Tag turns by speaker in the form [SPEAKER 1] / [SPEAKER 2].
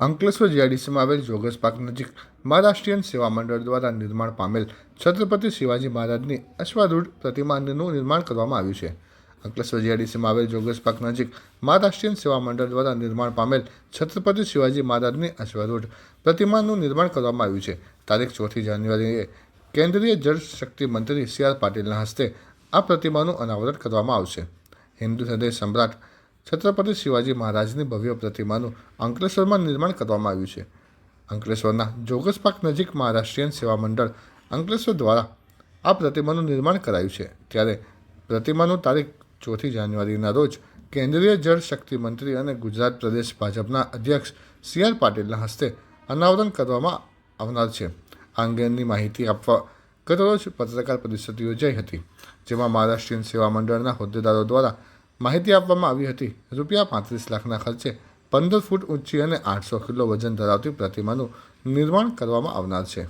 [SPEAKER 1] અંકલેશ્વર જીઆઈડીસીમાં આવેલ joggers park નજીક મહારાષ્ટ્રીયન સેવા મંડળ દ્વારા નિર્માણ પામેલ છત્રપતિ શિવાજી મહારાજની અશ્વારૂઢ પ્રતિમાનું નિર્માણ કરવામાં આવ્યું છે. અંકલેશ્વર જીઆઈડીસીમાં આવેલ જોગસ પાર્ક નજીક મહારાષ્ટ્રીયન સેવા મંડળ દ્વારા નિર્માણ પામેલ છત્રપતિ શિવાજી મહારાજની અશ્વારૂઢ પ્રતિમાનું નિર્માણ કરવામાં આવ્યું છે. તારીખ ચોથી જાન્યુઆરીએ કેન્દ્રીય જળ શક્તિ મંત્રી સી આર પાટીલના હસ્તે આ પ્રતિમાનું અનાવરણ કરવામાં આવશે. હિન્દુ હૃદય સમ્રાટ છત્રપતિ શિવાજી મહારાજની ભવ્ય પ્રતિમાનું અંકલેશ્વરમાં નિર્માણ કરવામાં આવ્યું છે. અંકલેશ્વરના જોગસ નજીક મહારાષ્ટ્રીયન સેવા મંડળ અંકલેશ્વર દ્વારા આ પ્રતિમાનું નિર્માણ કરાયું છે. ત્યારે પ્રતિમાનું તારીખ ચોથી જાન્યુઆરીના રોજ કેન્દ્રીય જળ શક્તિ મંત્રી અને ગુજરાત પ્રદેશ ભાજપના અધ્યક્ષ સી આર પાટીલના હસ્તે અનાવરણ કરવામાં આવનાર છે. આ અંગેની માહિતી આપવા ગતરોજ પત્રકાર પરિષદ યોજાઈ હતી, જેમાં મહારાષ્ટ્રીયન સેવા મંડળના હોદ્દેદારો દ્વારા માહિતી આપવામાં આવી હતી. રૂપિયા પાંત્રીસ લાખના ખર્ચે પંદર ફૂટ ઊંચી અને આઠસો કિલો વજન ધરાવતી પ્રતિમાનું નિર્માણ કરવામાં આવનાર છે.